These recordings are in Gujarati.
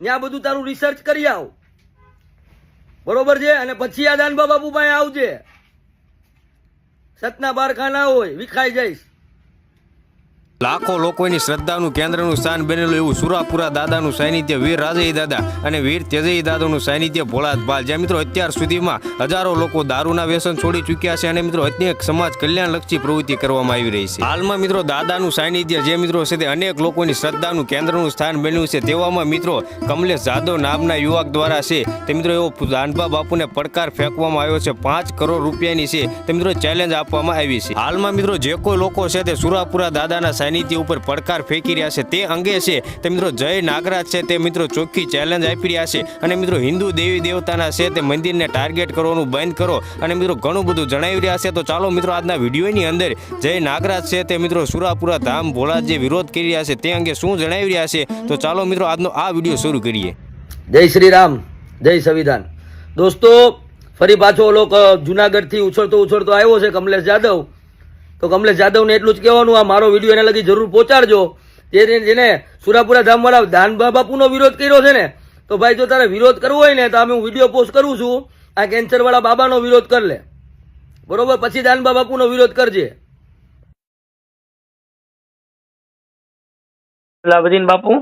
ત્યાં બધું તારું રિસર્ચ કરી આવ. બરોબર છે? અને પછી આ દાનબા બાપુ પાસે આવજે. સતના બારખાના હોય, વિખાઈ જઈશ. લાખો લોકોની શ્રદ્ધાનું કેન્દ્રનું સ્થાન બનેલું એવું સુરાપુરા દાદાનું સાનિધ્ય, વીર રાજય દાદા અને વીર તેજય દાદાનું સાનિધ્ય ભોળાત બાલ જ્યાં મિત્રો અત્યાર સુધીમાં હજારો લોકો દારૂના વ્યસન છોડી ચૂક્યા છે અને મિત્રો અનેક સમાજ કલ્યાણલક્ષી પ્રવૃત્તિ કરવામાં આવી રહી છે. હાલમાં મિત્રો દાદાનું સાનિધ્ય જે મિત્રો છે તે અનેક લોકોની શ્રદ્ધાનું કેન્દ્રનું સ્થાન બન્યું છે. તેવામાં મિત્રો કમલેશ જાદવ નામના યુવક દ્વારા છે તે મિત્રો એવો દાનબા બાપુને પડકાર ફેંકવામાં આવ્યો છે. પાંચ કરોડ રૂપિયાની છે તે મિત્રો ચેલેન્જ આપવામાં આવી છે. હાલમાં મિત્રો જે કોઈ લોકો છે તે સુરાપુરા દાદાના સાનિધ્ય ઉપર પડકાર ફેંકી રહ્યા છે. તે અંગે છે, તે મિત્રો જય નાગરાજ છે, તે મિત્રો ચોખ્ખી ચેલેન્જ આપી રહ્યા છે અને મિત્રો હિન્દુ દેવી દેવતાના છે, તે મંદિરને ટાર્ગેટ કરવાનું બંધ કરો અને મિત્રો ઘણું બધું જણાવી રહ્યા છે. તો ચાલો મિત્રો આજના વિડીયોની અંદર જય નાગરાજ છે, તે મિત્રો સુરાપુરા ધામ ભોળા જે વિરોધ કરી રહ્યા છે. તે અંગે શું જણાવી રહ્યા છે? તો ચાલો મિત્રો આજનો આ વીડિયો શરૂ કરીએ. જય શ્રી રામ જય સંવિધાન. દોસ્તો, ફરી પાછો ઓલો જુનાગઢથી ઉછળતો ઉછળતો આવ્યો છે કમલેશ જાદવ. તો કમલેશ જાદવને એટલું જ કહેવાનું આ મારો વિડીયો એના લગી જરૂર પહોંચાડજો જે જેને સુરાપુરા ધામવાળા દાનબા બાપુનો વિરોધ કર્યો છે ને તો ભાઈ જો તારે વિરોધ કરવો હોય ને તો અમે હું વિડીયો પોસ્ટ કરું છું આ કેન્સરવાળા બાબાનો વિરોધ કર લે બરોબર પછી દાનબા બાપુનો વિરોધ કરજે लाबदीन बापू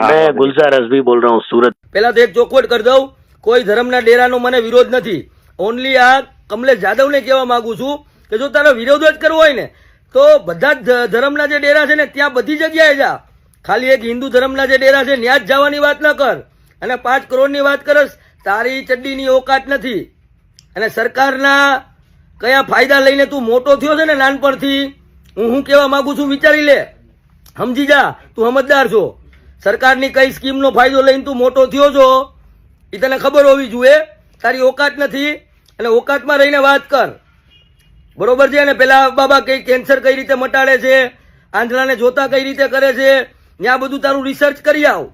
मैं गुलजार रजवी बोल रहा हूँ सूरत પહેલા તો એક ચોખવટ કરી દઉં કોઈ ધર્મના ડેરાનો મને વિરોધ નથી ઓનલી આ કમલેશ જાદવને કહેવા માંગુ છું કે જો તારો વિરોધ જ કરવો હોય ને, તો બધા જ ધર્મના જે ડેરા છે ને, ત્યાં બધી જગ્યાએ જા. ખાલી એક હિન્દુ ધર્મના જે ડેરા છે ત્યાં જ જવાની વાત ન કર. અને પાંચ કરોડની વાત કરસ, તારી ચડ્ડીની ઓકાત નથી. અને સરકારના કયા ફાયદા લઈને તું મોટો થયો છે ને નાનપણથી, હું શું કહેવા માગું છું વિચારી લે. સમજી જા, તું સમજદાર છો. સરકારની કઈ સ્કીમનો ફાયદો લઈને તું મોટો થયો છો એ તને ખબર હોવી જોઈએ. તારી ઓકાત નથી, અને ઓકાતમાં રહીને વાત કર. બરોબર છે? અને પેલા બાબા કઈ કેન્સર કઈ રીતે મટાડે છે? આંધળાને જોતા કઈ રીતે કરે છે? ત્યાં બધું તારું રિસર્ચ કરી આવ.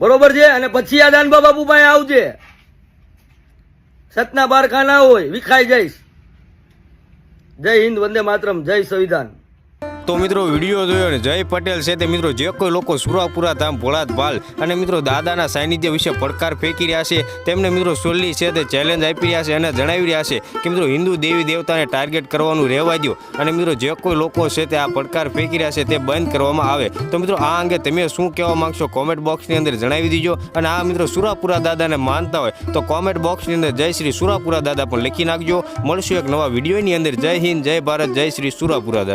બરોબર છે? અને પછી આ દાનબા બાપુ પાસે આવજે. સતના બારખાના હોય, વિખાઈ જઈશ. જય હિન્દ, વંદે માતરમ, જય સંવિધાન. તો મિત્રો વીડિયો જોયો ને જય પટેલ છે તે મિત્રો જે કોઈ લોકો સુરાપુરા ધામ ભોળાત ભાલ અને મિત્રો દાદાના સાનિધ્ય વિશે પડકાર ફેંકી રહ્યા છે, તેમને મિત્રો સોલ્લી છે તે ચેલેન્જ આપી રહ્યા છે અને જણાવી રહ્યા છે કે મિત્રો હિન્દુ દેવી દેવતાને ટાર્ગેટ કરવાનું રહેવા દો અને મિત્રો જે કોઈ લોકો છે તે આ પડકાર ફેંકી રહ્યા છે તે બંધ કરવામાં આવે. તો મિત્રો આ અંગે તમે શું કહેવા માંગશો કોમેન્ટ બોક્સની અંદર જણાવી દીજો અને આ મિત્રો સુરાપુરા દાદાને માનતા હોય તો કોમેન્ટ બોક્સની અંદર જય શ્રી સુરાપુરા દાદા પણ લખી નાખજો. મળશું એક નવા વિડીયોની અંદર. જય હિન્દ, જય ભારત, જય શ્રી સુરાપુરા દાદા.